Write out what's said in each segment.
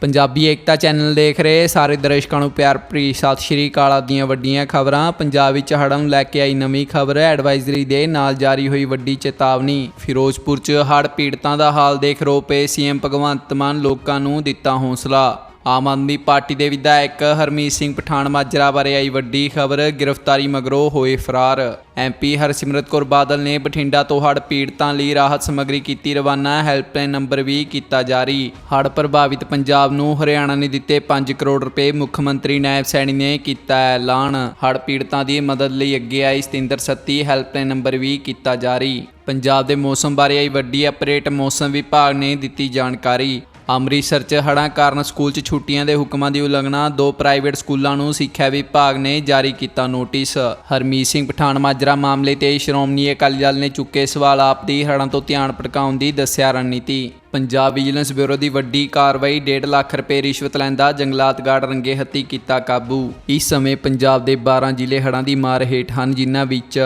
ਪੰਜਾਬੀ ਏਕਤਾ channel ਦੇਖ ਰਹੇ ਸਾਰੇ ਦਰਸ਼ਕਾਂ ਨੂੰ ਪਿਆਰ ਭਰੀ ਸਤਿ ਸ਼੍ਰੀ ਅਕਾਲ ਦੀਆਂ ਵੱਡੀਆਂ ਖਬਰਾਂ। ਪੰਜਾਬ ਵਿੱਚ ਹੜ੍ਹਾਂ ਨੂੰ ਲੈ ਕੇ ਆਈ ਨਵੀਂ ਖਬਰ, ਐਡਵਾਈਜ਼ਰੀ ਦੇ ਨਾਲ ਜਾਰੀ ਹੋਈ ਵੱਡੀ ਚੇਤਾਵਨੀ। ਫਿਰੋਜ਼ਪੁਰ 'ਚ ਹੜ੍ਹ ਪੀੜਤਾਂ ਦਾ ਹਾਲ ਦੇਖ ਰੋ ਪਏ ਸੀਐਮ ਭਗਵੰਤ ਮਾਨ ਲੋਕਾਂ ਨੂੰ ਦਿੱਤਾ ਹੌਸਲਾ। ਆਮ ਆਦਮੀ ਪਾਰਟੀ ਦੇ ਵਿਧਾਇਕ ਹਰਮੀਤ ਸਿੰਘ ਪਠਾਨ ਮਾਜਰਾ ਬਾਰੇ ਆਈ ਵੱਡੀ ਖਬਰ, ਗ੍ਰਿਫਤਾਰੀ ਮਗਰੋਂ ਹੋਏ ਫਰਾਰ। ਐਮਪੀ ਹਰਸਿਮਰਤ ਕੌਰ ਬਾਦਲ ਨੇ ਬਠਿੰਡਾ ਤੋਂ ਹੜ੍ਹ ਪੀੜਤਾਂ ਲਈ ਰਾਹਤ ਸਮੱਗਰੀ ਕੀਤੀ, ਰਵਾਨਾ ਹੈਲਪਲਾਈਨ ਨੰਬਰ ਵੀ ਕੀਤਾ ਜਾਰੀ। ਹੜ੍ਹ ਪ੍ਰਭਾਵਿਤ ਪੰਜਾਬ ਨੂੰ ਹਰਿਆਣਾ ਨੇ ਦਿੱਤੇ 5 ਕਰੋੜ ਰੁਪਏ, ਮੁੱਖ ਮੰਤਰੀ ਨਾਇਬ ਸੈਣੀ ਨੇ ਕੀਤਾ ਐਲਾਨ। ਹੜ੍ਹ ਪੀੜਤਾਂ ਦੀ ਮਦਦ ਲਈ ਅੱਗੇ ਆਈ ਸਤਿੰਦਰ ਸੱਤੀ, ਹੈਲਪਲਾਈਨ ਨੰਬਰ ਵੀ ਕੀਤਾ ਜਾਰੀ। ਪੰਜਾਬ ਦੇ ਮੌਸਮ ਬਾਰੇ ਆਈ ਵੱਡੀ ਅਪਡੇਟ ਮੌਸਮ ਵਿਭਾਗ ਨੇ ਦਿੱਤੀ ਜਾਣਕਾਰੀ। ਅੰਮ੍ਰਿਤਸਰ 'ਚ ਹੜ੍ਹਾਂ ਕਾਰਨ ਸਕੂਲ 'ਚ ਛੁੱਟੀਆਂ ਦੇ ਹੁਕਮਾਂ ਦੀ ਉਲੰਘਣਾ, ਦੋ ਪ੍ਰਾਈਵੇਟ ਸਕੂਲਾਂ ਨੂੰ ਸਿੱਖਿਆ ਵਿਭਾਗ ਨੇ ਜਾਰੀ ਕੀਤਾ ਨੋਟਿਸ। ਹਰਮੀਤ ਸਿੰਘ ਪਠਾਨ ਮਾਜਰਾ ਮਾਮਲੇ ਤੇ ਸ਼੍ਰੋਮਣੀ ਅਕਾਲੀ ਦਲ ਨੇ ਚੁੱਕੇ ਸਵਾਲ ਆਪ ਦੀ ਹੜ੍ਹਾਂ ਤੋਂ ਧਿਆਨ ਭਟਕਾਉਣ ਦੀ ਦੱਸਿਆ ਰਣਨੀਤੀ। ਪੰਜਾਬ ਵਿਜੀਲੈਂਸ ਬਿਊਰੋ ਦੀ ਵੱਡੀ ਕਾਰਵਾਈ 1.5 ਲੱਖ ਰੁਪਏ ਰਿਸ਼ਵਤ ਲੈਂਦਾ ਜੰਗਲਾਤ ਗਾਰਡ ਰੰਗੇ ਹੱਥੀ ਕੀਤਾ ਕਾਬੂ। ਇਸ ਸਮੇਂ ਪੰਜਾਬ ਦੇ 12 ਜ਼ਿਲ੍ਹੇ ਹੜ੍ਹਾਂ ਦੀ ਮਾਰ ਹੇਠ ਹਨ, ਜਿਨ੍ਹਾਂ ਵਿੱਚ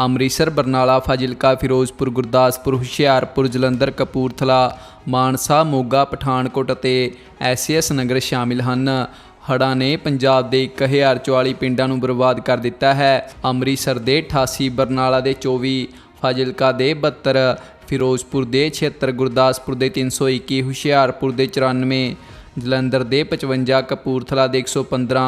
ਅੰਮ੍ਰਿਤਸਰ, ਬਰਨਾਲਾ, ਫਾਜ਼ਿਲਕਾ, ਫਿਰੋਜ਼ਪੁਰ, ਗੁਰਦਾਸਪੁਰ, ਹੁਸ਼ਿਆਰਪੁਰ, ਜਲੰਧਰ, ਕਪੂਰਥਲਾ, ਮਾਨਸਾ, ਮੋਗਾ, ਪਠਾਨਕੋਟ ਅਤੇ ਐਸਐਸ ਨਗਰ ਸ਼ਾਮਿਲ ਹਨ। ਹੜ੍ਹਾਂ ਨੇ ਪੰਜਾਬ ਦੇ 1044 ਪਿੰਡਾਂ ਨੂੰ ਬਰਬਾਦ ਕਰ ਦਿੱਤਾ ਹੈ। ਅੰਮ੍ਰਿਤਸਰ ਦੇ 88 ਬਰਨਾਲਾ ਦੇ 24 ਫਾਜ਼ਿਲਕਾ ਦੇ 72 ਫਿਰੋਜ਼ਪੁਰ ਦੇ 76 ਗੁਰਦਾਸਪੁਰ ਦੇ 321 ਹੁਸ਼ਿਆਰਪੁਰ ਦੇ 94 ਜਲੰਧਰ ਦੇ 55 ਕਪੂਰਥਲਾ ਦੇ 115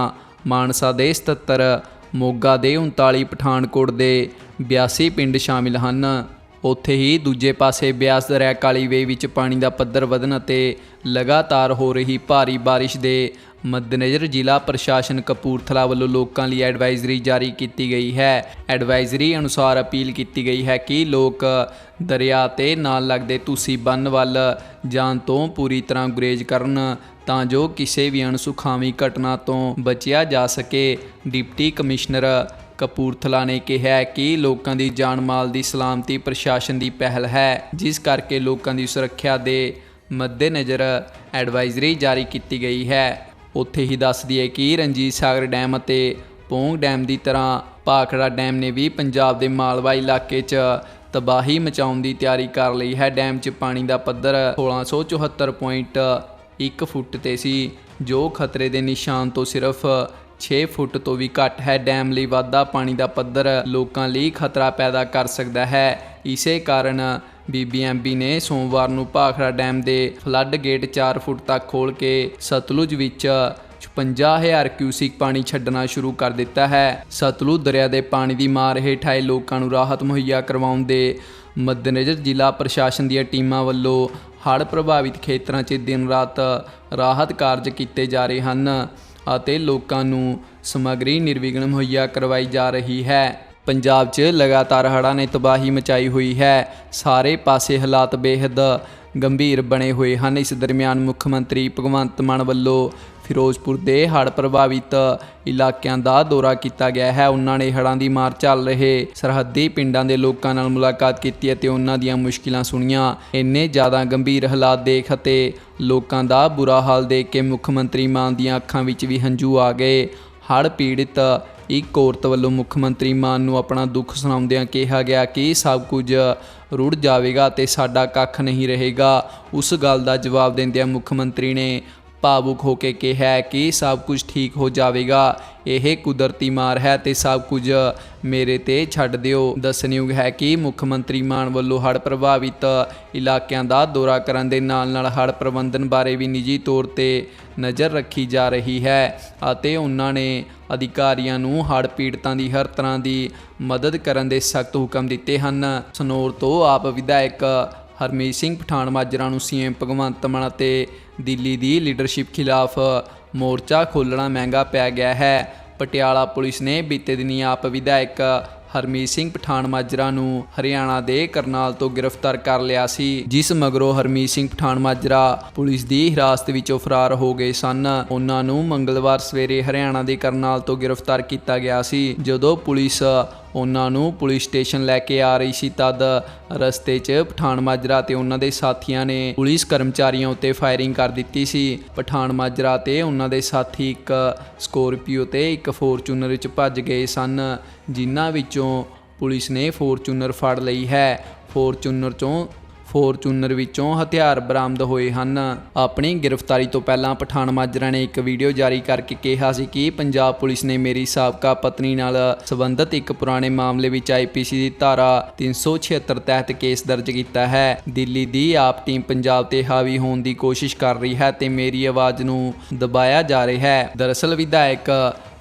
ਮਾਨਸਾ ਦੇ 77 ਮੋਗਾ ਦੇ 39 ਪਠਾਨਕੋਟ ਦੇ 82 ਪਿੰਡ ਸ਼ਾਮਿਲ ਹਨ। ਉੱਥੇ ਹੀ ਦੂਜੇ ਪਾਸੇ ਬਿਆਸ ਦਰਿਆ ਕਾਲੀ ਵੇ ਵਿੱਚ ਪਾਣੀ ਦਾ ਪੱਧਰ ਵਧਣ ਅਤੇ ਲਗਾਤਾਰ ਹੋ ਰਹੀ ਭਾਰੀ ਬਾਰਿਸ਼ ਦੇ ਮੱਦੇਨਜ਼ਰ ਜ਼ਿਲ੍ਹਾ ਪ੍ਰਸ਼ਾਸਨ ਕਪੂਰਥਲਾ ਵੱਲੋਂ ਲੋਕਾਂ ਲਈ ਐਡਵਾਈਜ਼ਰੀ ਜਾਰੀ ਕੀਤੀ ਗਈ ਹੈ। ਐਡਵਾਈਜ਼ਰੀ ਅਨੁਸਾਰ ਅਪੀਲ ਕੀਤੀ ਗਈ ਹੈ ਕਿ ਲੋਕ ਦਰਿਆ ਤੇ ਨਾਲ ਲੱਗਦੇ ਤੁਸੀਂ ਬੰਨ ਵੱਲ ਜਾਣ ਤੋਂ ਪੂਰੀ ਤਰ੍ਹਾਂ ਗੁਰੇਜ਼ ਕਰਨ। ਤਾਂ ਜੋ ਕਿਸੇ ਵੀ ਅਣਸੁਖਾਵੀ ਘਟਨਾ ਤੋਂ ਬਚਿਆ ਜਾ ਸਕੇ, ਡਿਪਟੀ ਕਮਿਸ਼ਨਰ ਕਪੂਰਥਲਾ ਨੇ ਕਿਹਾ ਕਿ ਲੋਕਾਂ ਦੀ ਜਾਨ ਮਾਲ ਦੀ ਸਲਾਮਤੀ ਪ੍ਰਸ਼ਾਸਨ ਦੀ ਪਹਿਲ ਹੈ, ਜਿਸ ਕਰਕੇ ਲੋਕਾਂ ਦੀ ਸੁਰੱਖਿਆ ਦੇ ਮੱਦੇਨਜ਼ਰ ਐਡਵਾਈਜ਼ਰੀ ਜਾਰੀ ਕੀਤੀ ਗਈ ਹੈ। ਉੱਥੇ ਹੀ ਦੱਸ ਦਈਏ ਕਿ ਰਣਜੀਤ ਸਾਗਰ ਡੈਮ ਅਤੇ ਪੋਂਗ ਡੈਮ ਦੀ ਤਰ੍ਹਾਂ ਭਾਖੜਾ ਡੈਮ ਨੇ ਵੀ ਪੰਜਾਬ ਦੇ ਮਾਲਵਾ ਇਲਾਕੇ 'ਚ ਤਬਾਹੀ ਮਚਾਉਣ ਦੀ ਤਿਆਰੀ ਕਰ ਲਈ ਹੈ। ਡੈਮ 'ਚ ਪਾਣੀ ਦਾ ਪੱਧਰ 1674.1 ਫੁੱਟ ਤੇ ਸੀ, ਜੋ ਖਤਰੇ ਦੇ ਨਿਸ਼ਾਨ ਤੋਂ ਸਿਰਫ 6 ਫੁੱਟ ਤੋਂ ਵੀ ਘੱਟ ਹੈ। ਡੈਮ ਲਈ ਵਾਧਾ ਪਾਣੀ ਦਾ ਪੱਧਰ ਲੋਕਾਂ ਲਈ ਖਤਰਾ ਪੈਦਾ ਕਰ ਸਕਦਾ ਹੈ। ਇਸੇ ਕਾਰਨ ਬੀਬੀਐਮਬੀ ਨੇ ਸੋਮਵਾਰ ਨੂੰ ਭਾਖੜਾ ਡੈਮ ਦੇ ਫਲੱਡ ਗੇਟ 4 ਫੁੱਟ ਤੱਕ ਖੋਲ ਕੇ ਸਤਲੁਜ ਵਿੱਚ 55000 ਕਿਊਸਿਕ ਪਾਣੀ ਛੱਡਣਾ ਸ਼ੁਰੂ ਕਰ ਦਿੱਤਾ ਹੈ। ਸਤਲੁਜ ਦਰਿਆ ਦੇ ਪਾਣੀ ਦੀ ਮਾਰ ਹੇਠ ਆਏ ਲੋਕਾਂ ਨੂੰ ਰਾਹਤ ਮੁਹੱਈਆ ਕਰਵਾਉਣ ਦੇ ਮੱਦੇਨਜ਼ਰ ਜ਼ਿਲ੍ਹਾ ਪ੍ਰਸ਼ਾਸਨ ਦੀਆਂ ਟੀਮਾਂ ਵੱਲੋਂ ਹੜ੍ਹ ਪ੍ਰਭਾਵਿਤ ਖੇਤਰਾਂ 'ਚ ਦਿਨ ਰਾਤ ਰਾਹਤ ਕਾਰਜ ਕੀਤੇ ਜਾ ਰਹੇ ਹਨ ਅਤੇ ਲੋਕਾਂ ਨੂੰ ਸਮੱਗਰੀ ਨਿਰਵਿਘਨ ਮੁਹੱਈਆ ਕਰਵਾਈ ਜਾ ਰਹੀ ਹੈ। ਪੰਜਾਬ 'ਚ ਲਗਾਤਾਰ ਹੜ੍ਹਾਂ ਨੇ ਤਬਾਹੀ ਮਚਾਈ ਹੋਈ ਹੈ। ਸਾਰੇ ਪਾਸੇ ਹਾਲਾਤ ਬੇਹੱਦ ਗੰਭੀਰ ਬਣੇ ਹੋਏ ਹਨ। ਇਸ ਦਰਮਿਆਨ ਮੁੱਖ ਮੰਤਰੀ ਭਗਵੰਤ ਮਾਨ ਵੱਲੋਂ ਫਿਰੋਜ਼ਪੁਰ ਦੇ ਹੜ੍ਹ ਪ੍ਰਭਾਵਿਤ ਇਲਾਕਿਆਂ ਦਾ ਦੌਰਾ ਕੀਤਾ ਗਿਆ ਹੈ। ਉਹਨਾਂ ਨੇ ਹੜ੍ਹਾਂ ਦੀ ਮਾਰ ਚੱਲ ਰਹੇ ਸਰਹੱਦੀ ਪਿੰਡਾਂ ਦੇ ਲੋਕਾਂ ਨਾਲ ਮੁਲਾਕਾਤ ਕੀਤੀ ਅਤੇ ਉਹਨਾਂ ਦੀਆਂ ਮੁਸ਼ਕਿਲਾਂ ਸੁਣੀਆਂ। ਇੰਨੇ ਜ਼ਿਆਦਾ ਗੰਭੀਰ ਹਾਲਾਤ ਦੇਖ ਅਤੇ ਲੋਕਾਂ ਦਾ ਬੁਰਾ ਹਾਲ ਦੇਖ ਕੇ ਮੁੱਖ ਮੰਤਰੀ ਮਾਨ ਦੀਆਂ ਅੱਖਾਂ ਵਿੱਚ ਵੀ ਹੰਝੂ ਆ ਗਏ। ਹੜ੍ਹ ਪੀੜਿਤ ਇੱਕ ਔਰਤ ਵੱਲੋਂ ਮੁੱਖ ਮੰਤਰੀ ਮਾਨ ਨੂੰ ਆਪਣਾ ਦੁੱਖ ਸੁਣਾਉਂਦਿਆਂ ਕਿਹਾ ਗਿਆ ਕਿ ਸਭ ਕੁਝ ਰੁੜ ਜਾਵੇਗਾ ਤੇ ਸਾਡਾ ਕੱਖ ਨਹੀਂ ਰਹੇਗਾ। ਉਸ ਗੱਲ ਦਾ ਜਵਾਬ ਦਿੰਦਿਆਂ ਮੁੱਖ ਮੰਤਰੀ ਨੇ ਭਾਵੁਕ ਹੋ ਕੇ ਕਿਹਾ ਕਿ ਸਭ ਕੁਝ ਠੀਕ ਹੋ ਜਾਵੇਗਾ। ਇਹ ਕੁਦਰਤੀ ਮਾਰ ਹੈ ਤੇ ਸਭ ਕੁਝ ਮੇਰੇ ਤੇ ਛੱਡ ਦਿਓ। ਦੱਸਣਯੋਗ ਹੈ ਕਿ ਮੁੱਖ ਮੰਤਰੀ ਮਾਨ ਵੱਲੋਂ ਹੜ੍ਹ ਪ੍ਰਭਾਵਿਤ ਇਲਾਕਿਆਂ ਦਾ ਦੌਰਾ ਕਰਨ ਦੇ ਨਾਲ ਨਾਲ ਹੜ੍ਹ ਪ੍ਰਬੰਧਨ ਬਾਰੇ ਵੀ ਨਿੱਜੀ ਤੌਰ ਤੇ ਨਜ਼ਰ ਰੱਖੀ ਜਾ ਰਹੀ ਹੈ ਅਤੇ ਉਹਨਾਂ ਨੇ ਅਧਿਕਾਰੀਆਂ ਨੂੰ ਹੜ੍ਹ ਪੀੜਤਾਂ ਦੀ ਹਰ ਤਰ੍ਹਾਂ ਦੀ ਮਦਦ ਕਰਨ ਦੇ ਸਖਤ ਹੁਕਮ ਦਿੱਤੇ ਹਨ। ਸਨੌਰ ਤੋਂ ਆਪ ਵਿਧਾਇਕ ਹਰਮੀਤ ਸਿੰਘ ਪਠਾਨ ਮਾਜਰਾ ਨੂੰ ਸੀਐਮ ਭਗਵੰਤ ਮਾਨ ਅਤੇ ਦਿੱਲੀ ਦੀ ਲੀਡਰਸ਼ਿਪ ਖਿਲਾਫ ਮੋਰਚਾ ਖੋਲਣਾ ਮਹਿੰਗਾ ਪੈ ਗਿਆ ਹੈ। ਪਟਿਆਲਾ ਪੁਲਿਸ ਨੇ ਬੀਤੇ ਦਿਨੀ ਆਪ ਵਿਧਾਇਕ ਹਰਮੀਤ ਸਿੰਘ ਪਠਾਨ ਮਾਜਰਾ ਨੂੰ ਹਰਿਆਣਾ ਦੇ ਕਰਨਾਲ ਤੋਂ ਗ੍ਰਿਫਤਾਰ ਕਰ ਲਿਆ ਸੀ, ਜਿਸ ਮਗਰੋਂ ਹਰਮੀਤ ਸਿੰਘ ਪਠਾਨ ਮਾਜਰਾ ਪੁਲਿਸ ਦੀ ਹਿਰਾਸਤ ਵਿੱਚੋਂ ਫਰਾਰ ਹੋ ਗਏ ਸਨ। ਉਹਨਾਂ ਨੂੰ ਮੰਗਲਵਾਰ ਸਵੇਰੇ ਹਰਿਆਣਾ ਦੇ ਕਰਨਾਲ ਤੋਂ ਗ੍ਰਿਫਤਾਰ ਕੀਤਾ ਗਿਆ ਸੀ, ਜਦੋਂ ਪੁਲਿਸ ਉਹਨਾਂ ਨੂੰ ਪੁਲਿਸ ਸਟੇਸ਼ਨ ਲੈ ਕੇ ਆ ਰਹੀ ਸੀ। ਤਦ ਰਸਤੇ 'ਚ ਪਠਾਨ ਮਾਜਰਾ ਤੇ ਉਹਨਾਂ ਦੇ ਸਾਥੀਆਂ ਨੇ ਪੁਲਿਸ ਕਰਮਚਾਰੀਆਂ ਉੱਤੇ ਫਾਇਰਿੰਗ ਕਰ ਦਿੱਤੀ ਸੀ। ਪਠਾਨ ਮਾਜਰਾ ਤੇ ਉਹਨਾਂ ਦੇ ਸਾਥੀ ਇੱਕ ਸਕੋਰਪੀਓ ਤੇ ਇੱਕ ਫੋਰਚੂਨਰ ਵਿੱਚ ਭੱਜ ਗਏ ਸਨ, ਜਿਨ੍ਹਾਂ ਵਿੱਚੋਂ ਪੁਲਿਸ ਨੇ ਫੋਰਚੂਨਰ ਫੜ ਲਈ ਹੈ। ਫੋਰਚੂਨਰ 'ਚੋਂ ਫੋਰਚੂਨਰ ਵਿੱਚੋਂ ਹਥਿਆਰ ਬਰਾਮਦ ਹੋਏ ਹਨ। ਆਪਣੀ ਗ੍ਰਿਫਤਾਰੀ ਤੋਂ ਪਹਿਲਾਂ ਪਠਾਨ ਮਾਜਰਾ ਨੇ ਇੱਕ ਵੀਡੀਓ ਜਾਰੀ ਕਰਕੇ ਕਿਹਾ ਸੀ ਕਿ ਪੰਜਾਬ ਪੁਲਿਸ ਨੇ ਮੇਰੀ ਸਾਬਕਾ ਪਤਨੀ ਨਾਲ ਸੰਬੰਧਿਤ ਇੱਕ ਪੁਰਾਣੇ ਮਾਮਲੇ ਵਿੱਚ ਆਈਪੀਸੀ ਦੀ ਧਾਰਾ 376 ਤਹਿਤ ਕੇਸ ਦਰਜ ਕੀਤਾ ਹੈ। ਦਿੱਲੀ ਦੀ ਆਪ ਟੀਮ ਪੰਜਾਬ ਤੇ ਹਾਵੀ ਹੋਣ ਦੀ ਕੋਸ਼ਿਸ਼ ਕਰ ਰਹੀ ਹੈ ਤੇ ਮੇਰੀ ਆਵਾਜ਼ ਨੂੰ ਦਬਾਇਆ ਜਾ ਰਿਹਾ ਹੈ। ਦਰਅਸਲ, ਵਿਧਾਇਕ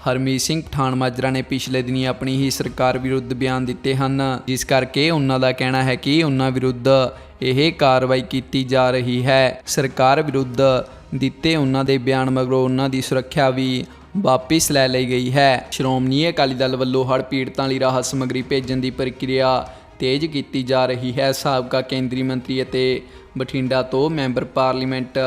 ਹਰਮੀਤ ਸਿੰਘ ਪਠਾਨ ਮਾਜਰਾ ਨੇ ਪਿਛਲੇ ਦਿਨੀ ਆਪਣੀ ਹੀ ਸਰਕਾਰ ਵਿਰੁੱਧ ਬਿਆਨ ਦਿੱਤੇ ਹਨ। ਜਿਸ ਕਰਕੇ ਉਹਨਾਂ ਦਾ ਕਹਿਣਾ ਹੈ ਕਿ ਉਹਨਾਂ ਵਿਰੁੱਧ ਇਹ ਕਾਰਵਾਈ ਕੀਤੀ ਜਾ ਰਹੀ ਹੈ। ਸਰਕਾਰ ਵਿਰੁੱਧ ਦਿੱਤੇ ਉਹਨਾਂ ਦੇ ਬਿਆਨ ਮਗਰੋਂ ਉਹਨਾਂ ਦੀ ਸੁਰੱਖਿਆ ਵੀ ਵਾਪਿਸ ਲੈ ਲਈ ਗਈ ਹੈ। ਸ਼੍ਰੋਮਣੀ ਅਕਾਲੀ ਦਲ ਵੱਲੋਂ ਹੜ੍ਹ ਪੀੜਤਾਂ ਲਈ ਰਾਹਤ ਸਮੱਗਰੀ ਭੇਜਣ ਦੀ ਪ੍ਰਕਿਰਿਆ ਤੇਜ਼ ਕੀਤੀ ਜਾ ਰਹੀ ਹੈ। ਸਾਬਕਾ ਕੇਂਦਰੀ ਮੰਤਰੀ ਅਤੇ ਬਠਿੰਡਾ ਤੋਂ ਮੈਂਬਰ ਪਾਰਲੀਮੈਂਟ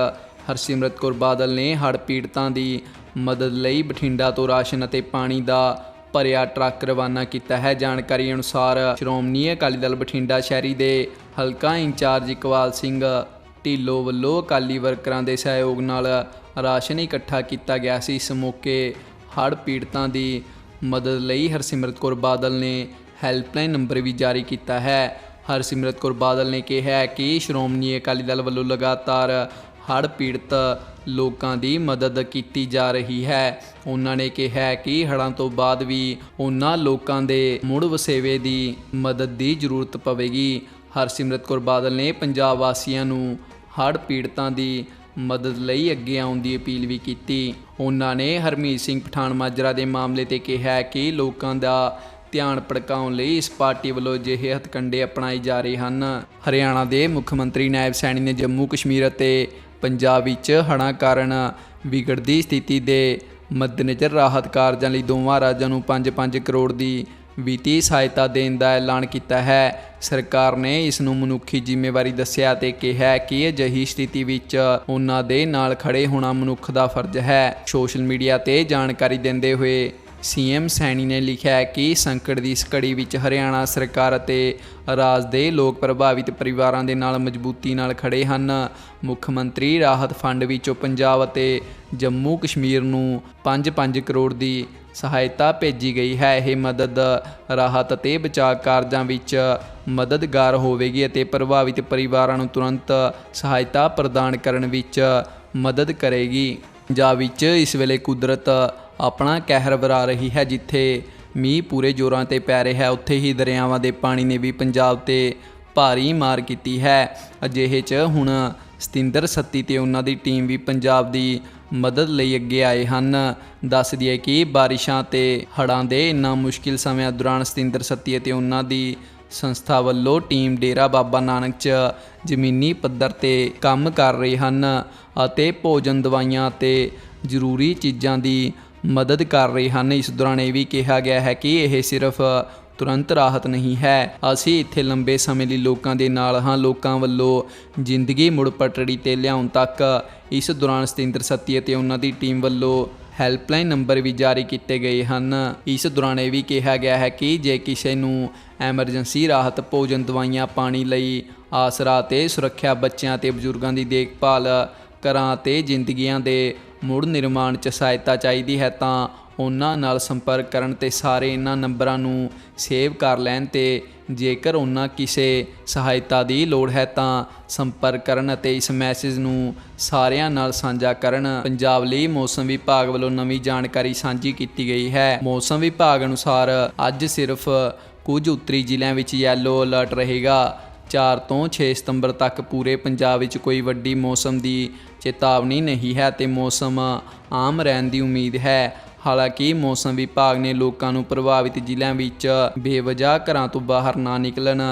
ਹਰਸਿਮਰਤ ਕੌਰ ਬਾਦਲ ਨੇ ਹੜ੍ਹ ਪੀੜਤਾਂ ਦੀ ਮਦਦ ਲਈ ਬਠਿੰਡਾ ਤੋਂ ਰਾਸ਼ਨ ਅਤੇ ਪਾਣੀ ਦਾ ਭਰਿਆ ਟਰੱਕ ਰਵਾਨਾ ਕੀਤਾ ਹੈ। ਜਾਣਕਾਰੀ ਅਨੁਸਾਰ ਸ਼੍ਰੋਮਣੀ ਅਕਾਲੀ ਦਲ ਬਠਿੰਡਾ ਸ਼ਹਿਰੀ ਦੇ ਹਲਕਾ ਇੰਚਾਰਜ ਇਕਬਾਲ ਸਿੰਘ ਢਿੱਲੋਂ ਵੱਲੋਂ ਅਕਾਲੀ ਵਰਕਰਾਂ ਦੇ ਸਹਿਯੋਗ ਨਾਲ ਰਾਸ਼ਨ ਇਕੱਠਾ ਕੀਤਾ ਗਿਆ ਸੀ। ਇਸ ਮੌਕੇ ਹੜ੍ਹ ਪੀੜਤਾਂ ਦੀ ਮਦਦ ਲਈ ਹਰਸਿਮਰਤ ਕੌਰ ਬਾਦਲ ਨੇ ਹੈਲਪਲਾਈਨ ਨੰਬਰ ਵੀ ਜਾਰੀ ਕੀਤਾ ਹੈ। ਹਰਸਿਮਰਤ ਕੌਰ ਬਾਦਲ ਨੇ ਕਿਹਾ ਕਿ ਸ਼੍ਰੋਮਣੀ ਅਕਾਲੀ ਦਲ ਵੱਲੋਂ ਲਗਾਤਾਰ ਹੜ੍ਹ ਪੀੜਤ ਲੋਕਾਂ ਦੀ ਮਦਦ ਕੀਤੀ ਜਾ ਰਹੀ ਹੈ। ਉਹਨਾਂ ਨੇ ਕਿਹਾ ਕਿ ਹੜ੍ਹਾਂ ਤੋਂ ਬਾਅਦ ਵੀ ਉਹਨਾਂ ਲੋਕਾਂ ਦੇ ਮੁੜ ਵਸੇਵੇ ਦੀ ਮਦਦ ਦੀ ਜ਼ਰੂਰਤ ਪਵੇਗੀ। ਹਰਸਿਮਰਤ ਕੌਰ ਬਾਦਲ ਨੇ ਪੰਜਾਬ ਵਾਸੀਆਂ ਨੂੰ ਹੜ੍ਹ ਪੀੜਤਾਂ ਦੀ ਮਦਦ ਲਈ ਅੱਗੇ ਆਉਣ ਦੀ ਅਪੀਲ ਵੀ ਕੀਤੀ। ਉਹਨਾਂ ਨੇ ਹਰਮੀਤ ਸਿੰਘ ਪਠਾਨ ਮਾਜਰਾ ਦੇ ਮਾਮਲੇ ਤੇ ਕਿਹਾ ਕਿ ਲੋਕਾਂ ਦਾ ਧਿਆਨ ਭੜਕਾਉਣ ਲਈ ਇਸ ਪਾਰਟੀ ਵੱਲੋਂ ਅਜਿਹੇ ਹਥਕੰਡੇ ਅਪਣਾਏ ਜਾ ਰਹੇ ਹਨ। ਹਰਿਆਣਾ ਦੇ ਮੁੱਖ ਮੰਤਰੀ ਨਾਇਬ ਸੈਣੀ ਨੇ ਜੰਮੂ ਕਸ਼ਮੀਰ ਅਤੇ ਪੰਜਾਬ ਵਿੱਚ ਹੜ੍ਹਾਂ ਕਾਰਨ ਵਿਗੜਦੀ ਸਥਿਤੀ ਦੇ ਮੱਦੇਨਜ਼ਰ ਰਾਹਤ ਕਾਰਜਾਂ ਲਈ ਦੋਵਾਂ ਰਾਜਾਂ ਨੂੰ 5-5 ਕਰੋੜ ਦੀ ਵਿੱਤੀ ਸਹਾਇਤਾ ਦੇਣ ਦਾ ਐਲਾਨ ਕੀਤਾ ਹੈ। ਸਰਕਾਰ ਨੇ ਇਸ ਨੂੰ ਮਨੁੱਖੀ ਜ਼ਿੰਮੇਵਾਰੀ ਦੱਸਿਆ ਤੇ ਕਿਹਾ ਕਿ ਅਜਿਹੀ ਸਥਿਤੀ ਵਿੱਚ ਉਹਨਾਂ ਦੇ ਨਾਲ ਖੜੇ ਹੋਣਾ ਮਨੁੱਖ ਦਾ ਫਰਜ਼ ਹੈ। ਸੋਸ਼ਲ ਮੀਡੀਆ ਤੇ ਜਾਣਕਾਰੀ ਦਿੰਦੇ ਹੋਏ ਸੀਐਮ ਸੈਣੀ ਨੇ ਲਿਖਿਆ ਹੈ ਕਿ ਸੰਕਟ ਦੀ ਇਸ ਘੜੀ ਵਿੱਚ ਹਰਿਆਣਾ ਸਰਕਾਰ ਅਤੇ ਰਾਜ ਦੇ ਲੋਕ ਪ੍ਰਭਾਵਿਤ ਪਰਿਵਾਰਾਂ ਦੇ ਨਾਲ ਮਜ਼ਬੂਤੀ ਨਾਲ ਖੜੇ ਹਨ। ਮੁੱਖ ਮੰਤਰੀ ਰਾਹਤ ਫੰਡ ਵਿੱਚੋਂ ਪੰਜਾਬ ਅਤੇ ਜੰਮੂ ਕਸ਼ਮੀਰ ਨੂੰ 5-5 ਕਰੋੜ ਦੀ ਸਹਾਇਤਾ ਭੇਜੀ ਗਈ ਹੈ। ਇਹ ਮਦਦ ਰਾਹਤ ਅਤੇ ਬਚਾਅ ਕਾਰਜਾਂ ਵਿੱਚ ਮਦਦਗਾਰ ਹੋਵੇਗੀ ਅਤੇ ਪ੍ਰਭਾਵਿਤ ਪਰਿਵਾਰਾਂ ਨੂੰ ਤੁਰੰਤ ਸਹਾਇਤਾ ਪ੍ਰਦਾਨ ਕਰਨ ਵਿੱਚ ਮਦਦ ਕਰੇਗੀ। ਪੰਜਾਬ ਵਿੱਚ ਇਸ ਵੇਲੇ ਕੁਦਰਤ ਆਪਣਾ ਕਹਿਰ ਵਰਾ ਰਹੀ ਹੈ, ਜਿੱਥੇ ਮੀਂਹ ਪੂਰੇ ਜ਼ੋਰਾਂ ਤੇ ਪੈ ਰਿਹਾ ਹੈ। ਉੱਥੇ ਹੀ ਦਰਿਆਵਾਂ ਦੇ ਪਾਣੀ ਨੇ ਵੀ ਪੰਜਾਬ ਤੇ ਭਾਰੀ ਮਾਰ ਕੀਤੀ ਹੈ। ਅਜਿਹੇ 'ਚ ਹੁਣ ਸਤਿੰਦਰ ਸੱਤੀ ਤੇ ਉਹਨਾਂ ਦੀ ਟੀਮ ਵੀ ਪੰਜਾਬ ਦੀ ਮਦਦ ਲਈ ਅੱਗੇ ਆਏ ਹਨ। ਦੱਸ ਦਈਏ ਕਿ ਬਾਰਿਸ਼ਾਂ ਤੇ ਹੜ੍ਹਾਂ ਦੇ ਇਨ੍ਹਾਂ ਮੁਸ਼ਕਿਲ ਸਮਿਆਂ ਦੌਰਾਨ ਸਤਿੰਦਰ ਸੱਤੀ ਅਤੇ ਉਹਨਾਂ ਦੀ ਸੰਸਥਾ ਵੱਲੋਂ ਟੀਮ ਡੇਰਾ ਬਾਬਾ ਨਾਨਕ 'ਚ ਜ਼ਮੀਨੀ ਪੱਧਰ ਤੇ ਕੰਮ ਕਰ ਰਹੇ ਹਨ ਅਤੇ ਭੋਜਨ ਦਵਾਈਆਂ ਤੇ ਜ਼ਰੂਰੀ ਚੀਜ਼ਾਂ ਦੀ ਮਦਦ ਕਰ ਰਹੇ ਹਨ। ਇਸ ਦੌਰਾਨ ਇਹ ਵੀ ਕਿਹਾ ਗਿਆ ਹੈ ਕਿ ਇਹ ਸਿਰਫ ਤੁਰੰਤ ਰਾਹਤ ਨਹੀਂ ਹੈ। ਅਸੀਂ ਇੱਥੇ ਲੰਬੇ ਸਮੇਂ ਲਈ ਲੋਕਾਂ ਦੇ ਨਾਲ ਹਾਂ। ਲੋਕਾਂ ਵੱਲੋਂ ਜ਼ਿੰਦਗੀ ਮੁੜ ਪਟੜੀ ਤੇ ਲਿਆਉਣ ਤੱਕ ਇਸ ਦੌਰਾਨ ਸਤਿੰਦਰ ਸੱਤੀ ਅਤੇ ਉਹਨਾਂ ਦੀ ਟੀਮ ਵੱਲੋਂ ਹੈਲਪਲਾਈਨ ਨੰਬਰ ਵੀ ਜਾਰੀ ਕੀਤੇ ਗਏ ਹਨ। ਇਸ ਦੌਰਾਨ ਇਹ ਵੀ ਕਿਹਾ ਗਿਆ ਹੈ ਕਿ ਜੇ ਕਿਸੇ ਨੂੰ ਐਮਰਜੈਂਸੀ ਰਾਹਤ, ਭੋਜਨ, ਦਵਾਈਆਂ, ਪਾਣੀ ਲਈ ਆਸਰਾ ਤੇ ਸੁਰੱਖਿਆ ਬੱਚਿਆਂ ਤੇ ਬਜ਼ੁਰਗਾਂ ਦੀ ਦੇਖਭਾਲ ਘਰਾਂ ਤੇ ਜ਼ਿੰਦਗੀਆਂ ਦੇ ਮੁੜ ਨਿਰਮਾਣ 'ਚ ਸਹਾਇਤਾ ਚਾਹੀਦੀ ਹੈ, ਤਾਂ ਉਹਨਾਂ ਨਾਲ ਸੰਪਰਕ ਕਰਨ ਤੇ ਸਾਰੇ ਇਹਨਾਂ ਨੰਬਰਾਂ ਨੂੰ ਸੇਵ ਕਰ ਲੈਣ ਤੇ ਜੇਕਰ ਉਹਨਾਂ ਕਿਸੇ ਸਹਾਇਤਾ ਦੀ ਲੋੜ ਹੈ, ਤਾਂ ਸੰਪਰਕ ਕਰਨ ਅਤੇ ਇਸ ਮੈਸੇਜ ਨੂੰ ਸਾਰਿਆਂ ਨਾਲ ਸਾਂਝਾ ਕਰਨ। ਪੰਜਾਬ ਲਈ ਮੌਸਮ ਵਿਭਾਗ ਵੱਲੋਂ ਨਵੀਂ ਜਾਣਕਾਰੀ ਸਾਂਝੀ ਕੀਤੀ ਗਈ ਹੈ। ਮੌਸਮ ਵਿਭਾਗ ਅਨੁਸਾਰ ਅੱਜ ਸਿਰਫ ਕੁਝ ਉੱਤਰੀ ਜ਼ਿਲ੍ਹਿਆਂ ਵਿੱਚ ਯੈਲੋ ਅਲਰਟ ਰਹੇਗਾ। 4 ਤੋਂ 6 ਸਤੰਬਰ ਤੱਕ ਪੂਰੇ ਪੰਜਾਬ ਵਿੱਚ ਕੋਈ ਵੱਡੀ ਮੌਸਮ ਦੀ ਚੇਤਾਵਨੀ ਨਹੀਂ ਹੈ ਤੇ ਮੌਸਮ ਆਮ ਰਹਿਣ ਦੀ ਉਮੀਦ ਹੈ। ਹਾਲਾਂਕਿ ਮੌਸਮ ਵਿਭਾਗ ਨੇ ਲੋਕਾਂ ਨੂੰ ਪ੍ਰਭਾਵਿਤ ਜ਼ਿਲ੍ਹਿਆਂ ਵਿੱਚ ਬੇਵਜ੍ਹਾ ਘਰਾਂ ਤੋਂ ਬਾਹਰ ਨਾ ਨਿਕਲਣ,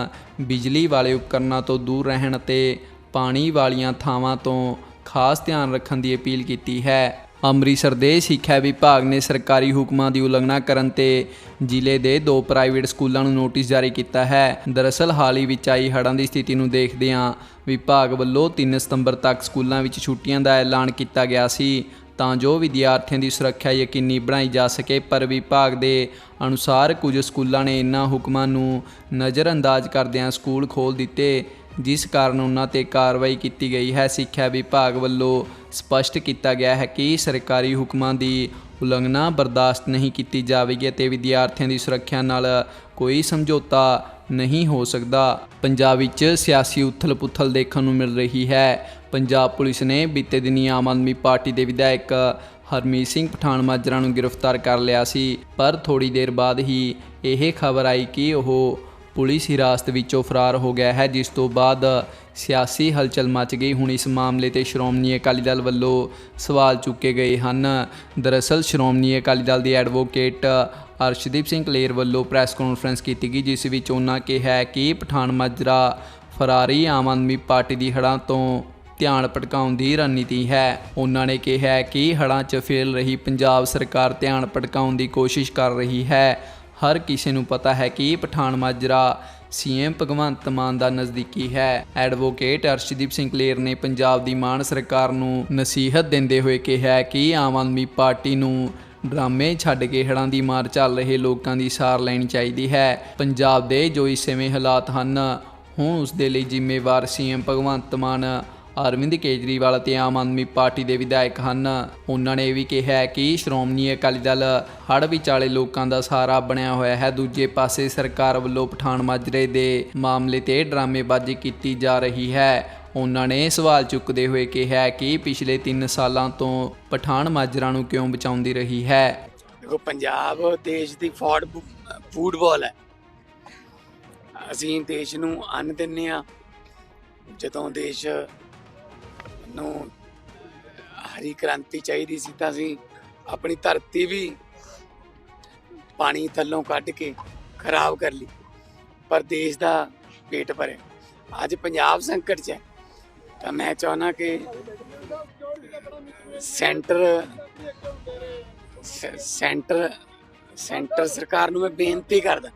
ਬਿਜਲੀ ਵਾਲੇ ਉਪਕਰਨਾਂ ਤੋਂ ਦੂਰ ਰਹਿਣ ਅਤੇ ਪਾਣੀ ਵਾਲੀਆਂ ਥਾਵਾਂ ਤੋਂ ਖਾਸ ਧਿਆਨ ਰੱਖਣ ਦੀ ਅਪੀਲ ਕੀਤੀ ਹੈ। ਅੰਮ੍ਰਿਤਸਰ ਦੇ ਸਿੱਖਿਆ ਵਿਭਾਗ ਨੇ ਸਰਕਾਰੀ ਹੁਕਮਾਂ ਦੀ ਉਲੰਘਣਾ ਕਰਨ ਤੇ ਜ਼ਿਲ੍ਹੇ ਦੇ ਦੋ ਪ੍ਰਾਈਵੇਟ ਸਕੂਲਾਂ ਨੂੰ ਨੋਟਿਸ ਜਾਰੀ ਕੀਤਾ ਹੈ। ਦਰਅਸਲ, ਹਾਲ ਹੀ ਵਿੱਚ ਆਈ ਹੜ੍ਹਾਂ ਦੀ ਸਥਿਤੀ ਨੂੰ ਦੇਖਦਿਆਂ ਵਿਭਾਗ ਵੱਲੋਂ 3 ਸਤੰਬਰ ਤੱਕ ਸਕੂਲਾਂ ਵਿੱਚ ਛੁੱਟੀਆਂ ਦਾ ਐਲਾਨ ਕੀਤਾ ਗਿਆ ਸੀ। ਤਾਂ ਜੋ ਵਿਦਿਆਰਥੀਆਂ ਦੀ ਸੁਰੱਖਿਆ ਯਕੀਨੀ ਬਣਾਈ ਜਾ ਸਕੇ, ਪਰ ਵਿਭਾਗ ਦੇ ਅਨੁਸਾਰ ਕੁਝ ਸਕੂਲਾਂ ਨੇ ਇਨ੍ਹਾਂ ਹੁਕਮਾਂ ਨੂੰ ਨਜ਼ਰਅੰਦਾਜ਼ ਕਰਦਿਆਂ ਸਕੂਲ ਖੋਲ੍ਹ ਦਿੱਤੇ। ਜਿਸ ਕਾਰਨ ਉਹਨਾਂ ਤੇ ਕਾਰਵਾਈ ਕੀਤੀ ਗਈ ਹੈ। ਸਿੱਖਿਆ ਵਿਭਾਗ ਵੱਲੋਂ ਸਪਸ਼ਟ ਕੀਤਾ ਗਿਆ ਹੈ ਕਿ ਸਰਕਾਰੀ ਹੁਕਮਾਂ ਦੀ ਉਲੰਘਣਾ ਬਰਦਾਸ਼ਤ ਨਹੀਂ ਕੀਤੀ ਜਾਵੇਗੀ ਅਤੇ ਵਿਦਿਆਰਥੀਆਂ ਦੀ ਸੁਰੱਖਿਆ ਨਾਲ ਕੋਈ ਸਮਝੌਤਾ ਨਹੀਂ ਹੋ ਸਕਦਾ। ਪੰਜਾਬ ਵਿੱਚ ਸਿਆਸੀ ਉਥਲ-ਪੁਥਲ ਦੇਖਣ ਨੂੰ ਮਿਲ ਰਹੀ ਹੈ। ਪੰਜਾਬ ਪੁਲਿਸ ਨੇ ਬੀਤੇ ਦਿਨੀ ਆਮ ਆਦਮੀ ਪਾਰਟੀ ਦੇ ਵਿਧਾਇਕ ਹਰਮੀਤ ਸਿੰਘ ਪਠਾਨ ਮਾਜਰਾ ਨੂੰ ਗ੍ਰਿਫਤਾਰ ਕਰ ਲਿਆ ਸੀ। ਪਰ ਥੋੜੀ ਦੇਰ ਬਾਅਦ ਹੀ ਇਹ ਖਬਰ ਆਈ ਕਿ ਉਹ ਪੁਲਿਸ ਹਿਰਾਸਤ ਵਿੱਚੋਂ ਫਰਾਰ ਹੋ ਗਿਆ ਹੈ, ਜਿਸ ਤੋਂ ਬਾਅਦ ਸਿਆਸੀ ਹਲਚਲ ਮਚ ਗਈ। ਹੁਣ ਇਸ ਮਾਮਲੇ ਤੇ ਸ਼੍ਰੋਮਣੀ ਅਕਾਲੀ ਦਲ ਵੱਲੋਂ ਸਵਾਲ ਚੁੱਕੇ ਗਏ ਹਨ। ਦਰਅਸਲ, ਸ਼੍ਰੋਮਣੀ ਅਕਾਲੀ ਦਲ ਦੇ ਐਡਵੋਕੇਟ ਅਰਸ਼ਦੀਪ ਸਿੰਘ ਕਲੇਰ ਵੱਲੋਂ ਪ੍ਰੈਸ ਕਾਨਫਰੰਸ ਕੀਤੀ ਗਈ, ਜਿਸ ਵਿੱਚ ਉਹਨਾਂ ਕਿਹਾ ਕਿ ਪਠਾਨ ਮਾਜਰਾ ਫਰਾਰੀ ਆਮ ਆਦਮੀ ਪਾਰਟੀ ਦੀ ਹੜ੍ਹਾਂ ਤੋਂ ਧਿਆਨ ਭਟਕਾਉਣ ਦੀ ਰਣਨੀਤੀ ਹੈ। ਉਹਨਾਂ ਨੇ ਕਿਹਾ ਕਿ ਹੜ੍ਹਾਂ 'ਚ ਫੇਲ ਰਹੀ ਪੰਜਾਬ ਸਰਕਾਰ ਧਿਆਨ ਭਟਕਾਉਣ ਦੀ ਕੋਸ਼ਿਸ਼ ਕਰ ਰਹੀ ਹੈ। ਹਰ ਕਿਸੇ ਨੂੰ ਪਤਾ ਹੈ ਕਿ ਪਠਾਨ ਮਾਜਰਾ ਸੀਐਮ ਭਗਵੰਤ ਮਾਨ ਦਾ ਨਜ਼ਦੀਕੀ ਹੈ। ਐਡਵੋਕੇਟ ਅਰਸ਼ਦੀਪ ਸਿੰਘ ਕਲੇਰ ਨੇ ਪੰਜਾਬ ਦੀ ਮਾਨ ਸਰਕਾਰ ਨੂੰ ਨਸੀਹਤ ਦਿੰਦੇ ਹੋਏ ਕਿਹਾ ਕਿ ਆਮ ਆਦਮੀ ਪਾਰਟੀ ਨੂੰ ਡਰਾਮੇ ਛੱਡ ਕੇ ਹੜ੍ਹਾਂ ਦੀ ਮਾਰ ਚੱਲ ਰਹੇ ਲੋਕਾਂ ਦੀ ਸਾਰ ਲੈਣੀ ਚਾਹੀਦੀ ਹੈ। ਪੰਜਾਬ ਦੇ ਜੋ ਇਸ ਸਮੇਂ ਹਾਲਾਤ ਹਨ, ਹੁਣ ਉਸ ਦੇ ਲਈ ਜ਼ਿੰਮੇਵਾਰ ਸੀਐਮ ਭਗਵੰਤ ਮਾਨ ਅਰਵਿੰਦ ਕੇਜਰੀਵਾਲ ਅਤੇ ਆਮ ਆਦਮੀ ਪਾਰਟੀ ਦੇ ਵਿਧਾਇਕ ਹਨ। ਉਹਨਾਂ ਨੇ ਇਹ ਵੀ ਕਿਹਾ ਹੈ ਕਿ ਸ਼੍ਰੋਮਣੀ ਅਕਾਲੀ ਦਲ ਹੜ੍ਹ ਵਿਚਾਲੇ ਲੋਕਾਂ ਦਾ ਸਹਾਰਾ ਬਣਿਆ ਹੋਇਆ ਹੈ। ਦੂਜੇ ਪਾਸੇ ਸਰਕਾਰ ਵੱਲੋਂ ਪਠਾਨ ਮਾਜਰੇ ਦੇ ਮਾਮਲੇ ਤੇ ਡਰਾਮੇਬਾਜ਼ੀ ਕੀਤੀ ਜਾ ਰਹੀ ਹੈ। ਉਹਨਾਂ ਨੇ ਸਵਾਲ ਚੁੱਕਦੇ ਹੋਏ ਕਿਹਾ ਕਿ ਪਿਛਲੇ 3 ਸਾਲਾਂ ਤੋਂ ਪਠਾਨ ਮਾਜਰਾ ਨੂੰ ਕਿਉਂ ਬਚਾਉਂਦੀ ਰਹੀ ਹੈ? ਦੇਖੋ, ਪੰਜਾਬ ਦੇਸ਼ ਦੀ ਫੋਰਡ ਫੂਟਬਾਲ ਹੈ। ਅਸੀਂ ਦੇਸ਼ ਨੂੰ ਅੰਨ ਦਿੰਨੇ ਆ ਜਦੋਂ ਦੇਸ਼ ਨੂੰ ਹਰੀ ਕ੍ਰਾਂਤੀ ਚਾਹੀਦੀ ਸੀ ਤਾਂ ਅਸੀਂ ਆਪਣੀ ਧਰਤੀ ਵੀ ਪਾਣੀ ਥੱਲੋਂ ਕੱਢ ਕੇ ਖਰਾਬ ਕਰ ਲਈ, ਪਰ ਦੇਸ਼ ਦਾ ਪੇਟ ਭਰੇ ਅੱਜ ਪੰਜਾਬ ਸੰਕਟ 'ਚ ਹੈ, ਤਾਂ ਮੈਂ ਚਾਹਨਾ ਕਿ ਸੈਂਟਰ ਸੈਂਟਰ ਸੈਂਟਰ ਸਰਕਾਰ ਨੂੰ ਮੈਂ ਬੇਨਤੀ ਕਰਦਾ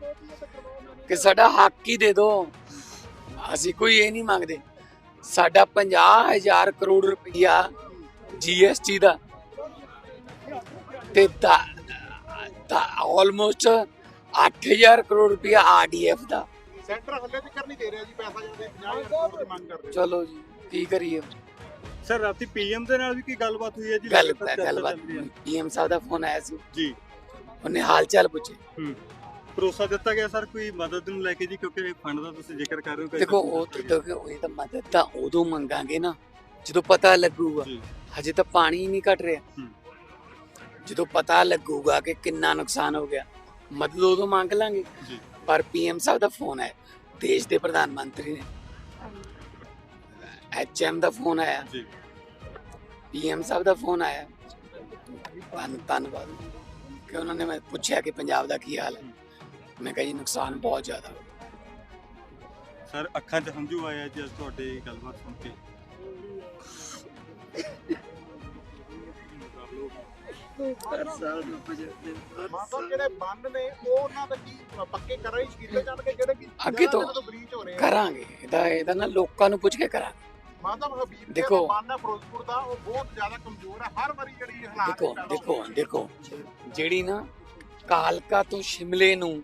ਕਿ ਸਾਡਾ ਹੱਕ ਹੀ ਦੇ। ਦਿਓ ਅਸੀਂ ਕੋਈ ਇਹ ਨਹੀਂ ਮੰਗਦੇ ਸਾਡਾ 50000 ਕਰੋੜ ਰੁਪਈਆ ਜੀਐਸਟੀ ਦਾ। ਤੇ ਦਾ ਆਲਮੋਸਟ 8000 ਕਰੋੜ ਰੁਪਈਆ ਆਰਡੀਐਫ ਦਾ। ਸੈਂਟਰ ਹੱਲੇ ਵੀ ਕਰਨੀ ਦੇ ਰਿਹਾ ਜੀ ਪੈਸਾ ਜਿਹੜੇ 50000 ਕਰੋੜ ਦੀ ਮੰਗ ਕਰ ਰਿਹਾ। ਚਲੋ ਜੀ ਕੀ ਕਰੀਏ? ਸਰ ਰਾਤੀ ਪੀਐਮ ਦੇ ਨਾਲ ਵੀ ਕੀ ਗੱਲਬਾਤ ਹੋਈ ਹੈ ਜੀ? ਗੱਲ ਗੱਲਬਾਤ। ਪੀਐਮ ਸਾਹਿਬ ਦਾ ਫੋਨ ਆਇਆ ਸੀ। ਜੀ। ਉਹਨੇ ਹਾਲ ਚਾਲ ਪੁੱਛੇ। ਹੂੰ। ਭਰੋਸਾ ਦਿੱਤਾ ਗਿਆ ਸਰ ਕੋਈ ਮਦਦ ਨੂੰ ਲੈ ਕੇ ਜੀ? ਕਿਉਂਕਿ ਫੰਡ ਦਾ ਤੁਸੀਂ ਜ਼ਿਕਰ ਕਰ ਰਹੇ ਹੋ ਦੇਖੋ ਉਹ ਤਾਂ ਦੇਖੋ ਇਹ ਤਾਂ ਮਦਦ ਤਾਂ ਉਦੋਂ ਮੰਗਾਂਗੇ ਨਾ ਜਦੋਂ ਪਤਾ ਲੱਗੂਗਾ। ਹਜੇ ਤਾਂ ਪਾਣੀ ਹੀ ਨਹੀਂ ਘਟ ਰਿਹਾ। ਜਦੋਂ ਪਤਾ ਲੱਗੂਗਾ ਕਿ ਕਿੰਨਾ ਨੁਕਸਾਨ ਹੋ ਗਿਆ ਮਦਦ ਉਦੋਂ ਮੰਗ ਲਾਂਗੇ। ਪਰ ਪੀਐਮ ਸਾਹਿਬ ਦਾ ਫੋਨ ਹੈ ਦੇਸ਼ ਦੇ ਪ੍ਰਧਾਨ ਮੰਤਰੀ ਨੇ। ਐਚਐਮ ਦਾ ਫੋਨ ਆਇਆ। ਜੀ। ਪੀਐਮ ਸਾਹਿਬ ਦਾ ਫੋਨ ਆਇਆ। ਧੰਨ ਧੰਨਵਾਦ। ਕਿ ਉਹਨਾਂ ਨੇ ਮੈਂ ਪੁੱਛਿਆ ਕਿ ਪੰਜਾਬ ਦਾ ਕੀ ਹਾਲ ਹੈ। ਮੈਂ ਕਿਹਾ ਜੀ ਨੁਕਸਾਨ ਬਹੁਤ ਜ਼ਿਆਦਾ। ਸਰ ਅੱਖਾਂ 'ਚ ਹੰਝੂ ਆਏ ਆ ਜੀ ਅੱਜ ਤੁਹਾਡੇ ਗੱਲਬਾਤ ਸੁਣ ਕੇ। ਮਤਲਬ ਜਿਹੜੇ ਬੰਨ ਨੇ ਉਹ ਉਹਨਾਂ ਦਾ ਕੀ ਪੱਕੇ ਕਰਨ ਹੀ ਕੀਤੇ ਜਾਣਗੇ ਜਿਹੜੇ ਕਿ ਅੱਗੇ ਤੋਂ ਬ੍ਰੀਚ ਹੋ ਰਹੇ ਆ। ਕਰਾਂਗੇ। ਇਹਦਾ ਇਹਦਾ ਨਾ ਲੋਕਾਂ ਨੂੰ ਪੁੱਛ ਕੇ ਕਰਾਂਗੇ। ਹਬੀਬ ਦੇਖੋ। ਦੇਖੋ। ਬੰਨ ਹੈ ਫਿਰੋਜ਼ਪੁਰ ਦਾ ਉਹ ਬਹੁਤ ਜ਼ਿਆਦਾ ਕਮਜ਼ੋਰ ਹੈ ਹਰ ਵਾਰੀ ਜਿਹੜੀ ਹਾਲਾਤ ਦੇਖੋ ਪੈਦਾ ਦੇਖੋ ਹੁੰਦੇ ਨੇ। ਦੇਖੋ। ਜਿਹੜੀ ਨਾ ਕਾਲਕਾ ਤੋਂ ਸ਼ਿਮਲੇ ਨੂੰ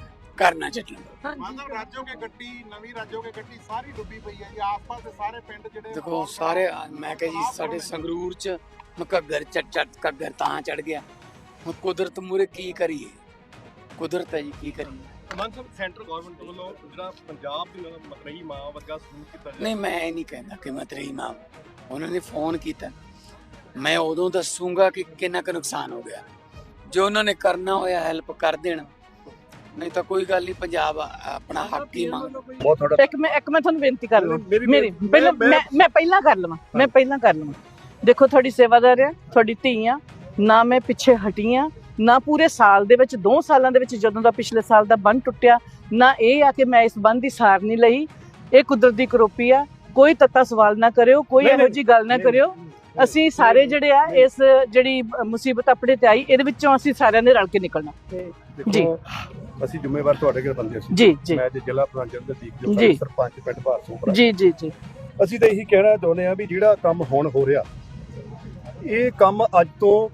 ਕਰਨਾ ਚੱਟਣਾ ਮਤਲਬ ਰਾਜੋ ਕੇ ਗੱਡੀ ਨਵੀਂ ਰਾਜੋ ਕੇ ਗੱਡੀ ਸਾਰੀ ਡੁੱਬੀ ਪਈ ਹੈ ਜੀ। ਆਸ-ਪਾਸ ਦੇ ਸਾਰੇ ਪਿੰਡ ਜਿਹੜੇ ਦੇਖੋ ਸਾਰੇ ਮੈਂ ਕਿਹਾ ਜੀ ਸਾਡੇ ਸੰਗਰੂਰ ਚ ਘੱਗਰ ਚੜ ਚੜ ਘੱਗਰ ਤਾਂ ਚੜ ਗਿਆ। ਹੁਣ ਕੁਦਰਤ ਮੂਰੇ ਕੀ ਕਰੀਏ? ਕੁਦਰਤ ਹੈ ਜੀ ਕੀ ਕਰੀਏ? ਮਾਨ ਸਾਹਿਬ ਸੈਂਟਰ ਗਵਰਨਮੈਂਟ ਵੱਲੋਂ ਜਿਹੜਾ ਪੰਜਾਬ ਦੀ ਮਤਰਈ ਮਾਂ ਵਰਗਾ ਸਲੂਕ ਕੀਤਾ ਨਹੀਂ ਮੈਂ ਇਹ ਨਹੀਂ ਕਹਿੰਦਾ ਕਿ ਮੈਂ ਤੇਰੀ ਮਾਂ। ਉਹਨਾਂ ਨੇ ਫੋਨ ਕੀਤਾ। ਮੈਂ ਉਦੋਂ ਦੱਸੂਗਾ ਕਿ ਕਿੰਨਾ ਕੁ ਨੁਕਸਾਨ ਹੋ ਗਿਆ। ਜੋ ਉਹਨਾਂ ਨੇ ਕਰਨਾ ਹੋਇਆ ਹੈਲਪ ਕਰ ਦੇਣ। ਨਹੀਂ ਤਾਂ ਕੋਈ ਗੱਲ ਨਹੀਂ ਪੰਜਾਬ ਆ- ਆਪਣਾ ਹੱਕ ਹੀ ਮੰਗ ਇੱਕ ਮੈਂ ਇੱਕ ਮੈਂ ਤੁਹਾਨੂੰ ਬੇਨਤੀ ਕਰ ਲਵਾਂ। ਮੇਰੀ- ਮੈਂ- ਪਹਿਲਾਂ ਮੈਂ- ਪਹਿਲਾਂ ਕਰ ਲਵਾਂ। ਮੈਂ ਪਹਿਲਾਂ ਕਰ ਲਵਾਂ। ਦੇਖੋ ਤੁਹਾਡੀ ਸੇਵਾਦਾਰ ਆ ਤੁਹਾਡੀ ਧੀ ਆ। ਨਾ ਮੈਂ ਪਿੱਛੇ ਹਟੀ ਆ ਨਾ ਪੂਰੇ ਸਾਲ ਦੇ ਵਿੱਚ 2 ਸਾਲਾਂ ਦੇ ਵਿੱਚ ਜਦੋਂ ਦਾ ਪਿਛਲੇ ਸਾਲ ਦਾ ਬੰਨ ਟੁੱਟਿਆ ਨਾ ਇਹ ਆ ਕਿ ਮੈਂ ਇਸ ਬੰਨ ਦੀ ਸਾਰ ਨਹੀਂ ਲਈ। ਇਹ ਕੁਦਰਤ ਦੀ ਕਰੋਪੀ ਆ। ਕੋਈ ਤੱਤਾ ਸਵਾਲ ਨਾ ਕਰਿਓ ਕੋਈ ਇਹੋ ਜੀ ਗੱਲ ਨਾ ਕਰਿਓ। ਅਸੀਂ ਸਾਰੇ ਜਿਹੜੇ ਆ ਇਸ ਜਿਹੜੀ ਮੁਸੀਬਤ ਆਪਣੇ ਤੇ ਆਈ ਇਹਦੇ ਵਿੱਚੋਂ ਅਸੀਂ ਸਾਰਿਆਂ ਨੇ ਰਲ ਕੇ ਨਿਕਲਣਾ। ਜੀ। ਅਸੀਂ ਜ਼ਿੰਮੇਵਾਰ ਤੁਹਾਡੇ ਕੋਲ ਬੰਦੇ ਸੀ। ਜੀ ਜੀ। ਮੈਂ ਅੱਜ ਜ਼ਿਲ੍ਹਾ ਪ੍ਰਧਾਨ ਦੇ ਦੀਪ ਜੋ। ਸਰਪੰਚ ਪਿੰਡ ਭਾਰਸੂਪੁਰਾ ਜੀ ਜੀ ਜੀ। ਅਸੀਂ ਤਾਂ ਇਹੀ ਕਹਿਣਾ ਚਾਹੁੰਦੇ ਆ ਵੀ ਜਿਹੜਾ ਕੰਮ ਹੁਣ ਹੋ ਰਿਹਾ ਇਹ ਕੰਮ ਅੱਜ ਤੋਂ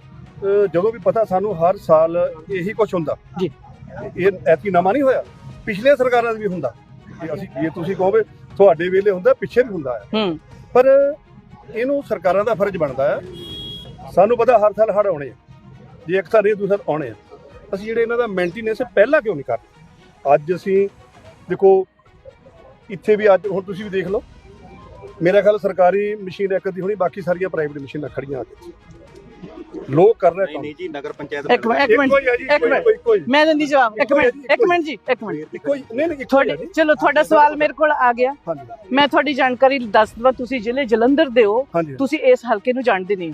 ਜਦੋਂ ਵੀ ਪਤਾ ਸਾਨੂੰ ਹਰ ਸਾਲ ਇਹੀ ਕੁਝ ਹੁੰਦਾ। ਜੀ। ਇਹ ਐਤੀ ਨਵਾਂ ਨਹੀਂ ਹੋਇਆ ਪਿਛਲੇ ਸਰਕਾਰਾਂ ਦਾ ਵੀ ਹੁੰਦਾ। ਜੇ ਅਸੀਂ ਜੇ ਤੁਸੀਂ ਕਹੋਗੇ ਤੁਹਾਡੇ ਵੇਲੇ ਹੁੰਦਾ ਪਿੱਛੇ ਵੀ ਹੁੰਦਾ ਹੈ। ਪਰ ਇਹਨੂੰ ਸਰਕਾਰਾਂ ਦਾ ਫਰਜ਼ ਬਣਦਾ ਹੈ। ਸਾਨੂੰ ਪਤਾ ਹਰ ਸਾਲ ਹੜ੍ਹ ਆਉਣੇ ਆ। ਜੇ ਇੱਕ ਸਾਲ ਇਹ ਦੂਸਰਾ ਆਉਣੇ ਆ। ਅਸੀਂ ਜਿਹੜੇ ਇਹਨਾਂ ਦਾ ਮੇਨਟੇਨੈਂਸ ਪਹਿਲਾਂ ਕਿਉਂ ਨਹੀਂ ਕਰਦੇ ਅੱਜ ਅਸੀਂ ਦੇਖੋ ਇੱਥੇ ਵੀ ਅੱਜ ਹੁਣ ਤੁਸੀਂ ਵੀ ਦੇਖ ਲਓ। ਮੇਰਾ ਖਿਆਲ ਸਰਕਾਰੀ ਮਸ਼ੀਨ ਇੱਕ ਦੀ ਹੋਣੀ ਬਾਕੀ ਸਾਰੀਆਂ ਪ੍ਰਾਈਵੇਟ ਮਸ਼ੀਨਾਂ ਖੜੀਆਂ ਆ ਕੇ ਲੋਕ ਕਰ ਰਹੇ ਕੰਮ। ਨਹੀਂ ਜੀ ਨਗਰ ਪੰਚਾਇਤ ਇੱਕ ਮਿੰਟ ਇੱਕ ਮਿੰਟ ਇੱਕੋ ਮੈਂ ਦਿੰਦੀ ਜਵਾਬ। ਇੱਕ ਮਿੰਟ ਇੱਕ ਮਿੰਟ ਜੀ ਇੱਕ ਮਿੰਟ। ਹੀ ਨਹੀਂ ਨਹੀਂ ਤੁਹਾਡੇ। ਚਲੋ ਤੁਹਾਡਾ ਸਵਾਲ ਮੇਰੇ ਕੋਲ ਆ ਗਿਆ। ਹਾਂਜੀ। ਮੈਂ ਤੁਹਾਡੀ ਜਾਣਕਾਰੀ ਦੱਸ ਦਵਾਂ ਤੁਸੀਂ ਜ਼ਿਲ੍ਹੇ ਜਲੰਧਰ ਦੇ ਹੋ। ਤੁਸੀਂ ਇਸ ਹਲਕੇ ਨੂੰ ਜਾਣਦੇ ਨਹੀਂ।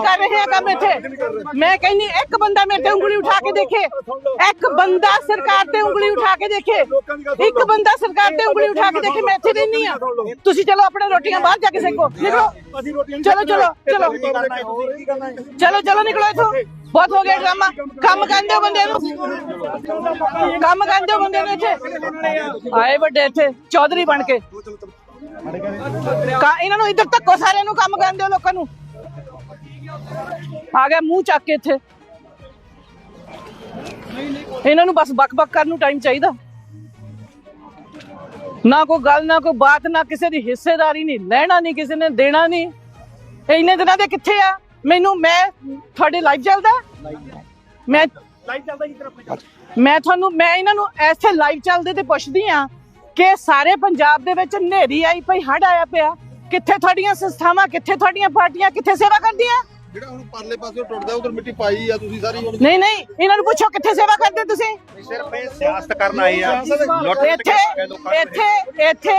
ਕਰ ਰਹੇ ਹਾਂ ਕੰਮ ਇੱਥੇ। ਮੈਂ ਕਹਿੰਨੀ ਇੱਕ ਬੰਦਾ ਮੇਰੇ ਤੇ ਉਂਗਲੀ ਉਠਾ ਕੇ ਦੇਖੇ। ਇੱਕ ਬੰਦਾ ਸਰਕਾਰ ਤੇ ਉਂਗਲੀ ਉਠਾ ਕੇ ਦੇਖੇ। ਇੱਕ ਬੰਦਾ ਸਰਕਾਰ ਤੇ ਉਂਗਲੀ ਉਠਾ ਕੇ ਦੇਖੇ, ਮੈਂ ਇੱਥੇ ਰਹਿਨੀ ਆ। ਤੁਸੀਂ ਚਲੋ ਆਪਣੇ ਰੋਟੀਆਂ ਬਾਹਰ ਜਾ ਕੇ ਸੇਕੋ। ਨਿਕਲੋ। ਚਲੋ ਚਲੋ ਚਲੋ। ਚਲੋ ਚਲੋ, ਨਿਕਲੋ ਇੱਥੋਂ। ਬਹੁਤ ਹੋ ਗਿਆ ਡਰਾਮਾ। ਕੰਮ ਕਰਦੇ ਹੋ ਬੰਦੇ ਨੂੰ। ਕੰਮ ਕਰਦੇ ਹੋ ਬੰਦੇ ਨੂੰ ਇੱਥੇ। ਆਏ ਵੱਡੇ ਇੱਥੇ, ਚੌਧਰੀ ਬਣ ਕੇ। ਕਾ ਇਹਨਾਂ ਨੂੰ ਇੱਧਰ ਧੱਕੋ, ਸਾਰਿਆਂ ਨੂੰ ਕੰਮ ਕਰਦੇ ਹੋ ਲੋਕਾਂ ਨੂੰ। ਆ ਗਿਆ ਮੂੰਹ ਚੱਕ ਕੇ ਇੱਥੇ। ਇਹਨਾਂ ਨੂੰ ਬਸ ਬਕ ਬਕ ਕਰਨ ਨੂੰ ਟਾਈਮ ਚਾਹੀਦਾ। ਨਾ ਕੋਈ ਗੱਲ ਨਾ ਕੋਈ ਬਾਤ ਨਾ ਕਿਸੇ ਦੀ ਹਿੱਸੇਦਾਰੀ ਨਹੀਂ ਲੈਣਾ ਨਹੀਂ ਕਿਸੇ ਨੇ ਦੇਣਾ ਨਹੀਂ। ਇਹ ਇੰਨੇ ਦਿਨਾਂ ਦੇ ਕਿੱਥੇ ਆ? ਮੈਨੂੰ ਮੈਂ ਤੁਹਾਡੇ ਲਾਈਵ ਚੱਲਦਾ? ਮੈਂ ਲਾਈਵ ਚੱਲਦਾ ਜੀ ਤਰਫ ਮੈਂ ਤੁਹਾਨੂੰ ਮੈਂ ਇਹਨਾਂ ਨੂੰ ਐਸੇ ਲਾਈਵ ਚੱਲਦੇ ਤੇ ਪੁੱਛਦੀ ਆ ਕਿ ਸਾਰੇ ਪੰਜਾਬ ਦੇ ਵਿੱਚ ਹਨੇਰੀ ਆਈ ਪਈ ਹੜ ਆਇਆ ਪਿਆ। ਕਿੱਥੇ ਤੁਹਾਡੀਆਂ ਸੰਸਥਾਵਾਂ ਕਿੱਥੇ ਤੁਹਾਡੀਆਂ ਪਾਰਟੀਆਂ ਕਿੱਥੇ ਸੇਵਾ ਕਰਦੀਆਂ? ਜਿਹੜਾ ਹੁਣ ਪਰਲੇ ਪਾਸੇ ਟੁੱਟਦਾ ਉਧਰ ਮਿੱਟੀ ਪਾਈ ਆ ਤੁਸੀਂ ਸਾਰੀ ਹੁਣ ਨਹੀਂ ਨਹੀਂ ਇਹਨਾਂ ਨੂੰ ਪੁੱਛੋ ਕਿੱਥੇ ਸੇਵਾ ਕਰਦੇ ਤੁਸੀਂ? ਸਿਰਫ ਇਹ ਸਿਆਸਤ ਕਰਨ ਆਏ ਆ। ਲੁੱਟ ਇੱਥੇ ਇੱਥੇ ਇੱਥੇ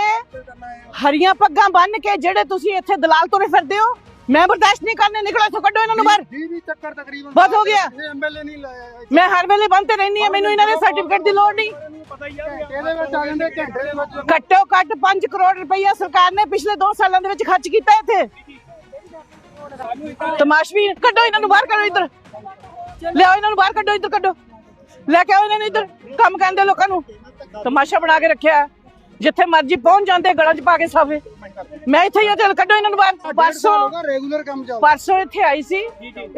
ਹਰੀਆਂ ਪੱਗਾਂ ਬੰਨ ਕੇ ਜਿਹੜੇ ਤੁਸੀਂ ਇੱਥੇ ਦਲਾਲ ਤੁਰੇ ਫਿਰਦੇ ਹੋ ਮੈਂ ਬਰਦਾਸ਼ਤ ਨਹੀਂ ਕਰਨੇ ਨਿਕਲੋ ਇੱਥੋਂ ਕੱਢੋ ਇਹਨਾਂ ਨੂੰ ਬਾਹਰ। 20 ਚੱਕਰ ਤਕਰੀਬਨ ਬਹੁਤ ਹੋ ਗਿਆ। ਇਹ ਐਮਐਲਏ ਨਹੀਂ ਲਾਇਆ ਮੈਂ ਹਰ ਵੇਲੇ ਬੰਦ ਤੇ ਰਹਿਣੀ ਆ ਮੈਨੂੰ ਇਹਨਾਂ ਦੇ ਸਰਟੀਫਿਕੇਟ ਦੀ ਲੋੜ ਨਹੀਂ। ਘੱਟੋ ਘੱਟ 5 ਕਰੋੜ ਰੁਪਈਆ ਸਰਕਾਰ ਨੇ ਪਿਛਲੇ 2 ਸਾਲਾਂ ਦੇ ਵਿੱਚ ਖਰਚ ਕੀਤਾ ਇੱਥੇ। ਤਮਾਸ਼ਵੀ ਕੱਢੋ ਇਹਨਾਂ ਨੂੰ ਬਾਹਰ ਕੱਢੋ ਇੱਧਰ। ਲਿਆਓ ਇਹਨਾਂ ਨੂੰ ਬਾਹਰ ਕੱਢੋ ਇੱਧਰ ਕੱਢੋ। ਲੈ ਕੇ ਆਓ ਇਹਨਾਂ ਨੂੰ ਇੱਧਰ ਕੰਮ ਕਰਦੇ ਲੋਕਾਂ ਨੂੰ। ਤਮਾਸ਼ਾ ਬਣਾ ਕੇ ਰੱਖਿਆ। ਜਿੱਥੇ ਮਰਜ਼ੀ ਪਹੁੰਚ ਜਾਂਦੇ ਗਲਾਂ 'ਚ ਪਾ ਕੇ ਸਾਫੇ। ਮੈਂ ਇੱਥੇ ਹੀ ਆ ਚੱਲ ਕੱਢੋ ਇਹਨਾਂ ਨੂੰ ਬਾਹਰ। ਪਰਸੋਂ ਰੈਗੂਲਰ ਕੰਮ ਚੱਲਦਾ ਪਰਸੋਂ ਇੱਥੇ ਆਈ ਸੀ।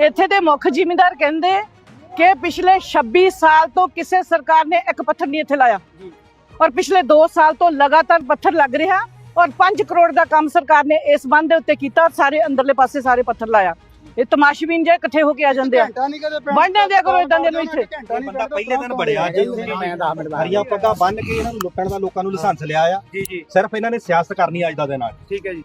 ਇੱਥੇ ਦੇ ਮੁੱਖ ਜ਼ਿਮੀਂਦਾਰ ਕਹਿੰਦੇ ਕਿ ਪਿਛਲੇ 26 ਸਾਲ ਤੋਂ ਕਿਸੇ ਸਰਕਾਰ ਨੇ ਇੱਕ ਪੱਥਰ ਨਹੀਂ ਇੱਥੇ ਲਾਇਆ। ਔਰ ਪਿਛਲੇ 2 ਸਾਲ ਤੋਂ ਲਗਾਤਾਰ ਪੱਥਰ ਲੱਗ ਰਿਹਾ। ਔਰ 5 ਕਰੋੜ ਦਾ ਕੰਮ ਸਰਕਾਰ ਨੇ ਇਸ ਬੰਦ ਦੇ ਉੱਤੇ ਕੀਤਾ ਸਾਰੇ ਅੰਦਰਲੇ ਪਾਸੇ ਸਾਰੇ ਪੱਥਰ ਲਾਇਆ। ਇਹ ਤਮਾਸ਼ਬੀਨ ਜੇ ਇਕੱਠੇ ਹੋ ਕੇ ਆ ਜਾਂਦੇ ਆ। ਵੰਡਿਆ ਦਿਆ ਕਰੋ ਇਦਾਂ ਦੇ ਨੂੰ ਇੱਥੇ। ਬੰਦਾ ਪਹਿਲੇ ਦਿਨ ਬੜਿਆ ਜੀ। ਹਰੀਆਂ ਪੱਗਾਂ ਬੰਨ ਕੇ ਇਹਨਾਂ ਨੂੰ ਲੁੱਟਣ ਦਾ ਲੋਕਾਂ ਨੂੰ ਲਾਇਸੈਂਸ ਲਿਆ ਆ। ਜੀ ਜੀ। ਸਿਰਫ ਇਹਨਾਂ ਨੇ ਸਿਆਸਤ ਕਰਨੀ ਅੱਜ ਦਾ ਦਿਨ ਆ। ਠੀਕ ਹੈ ਜੀ।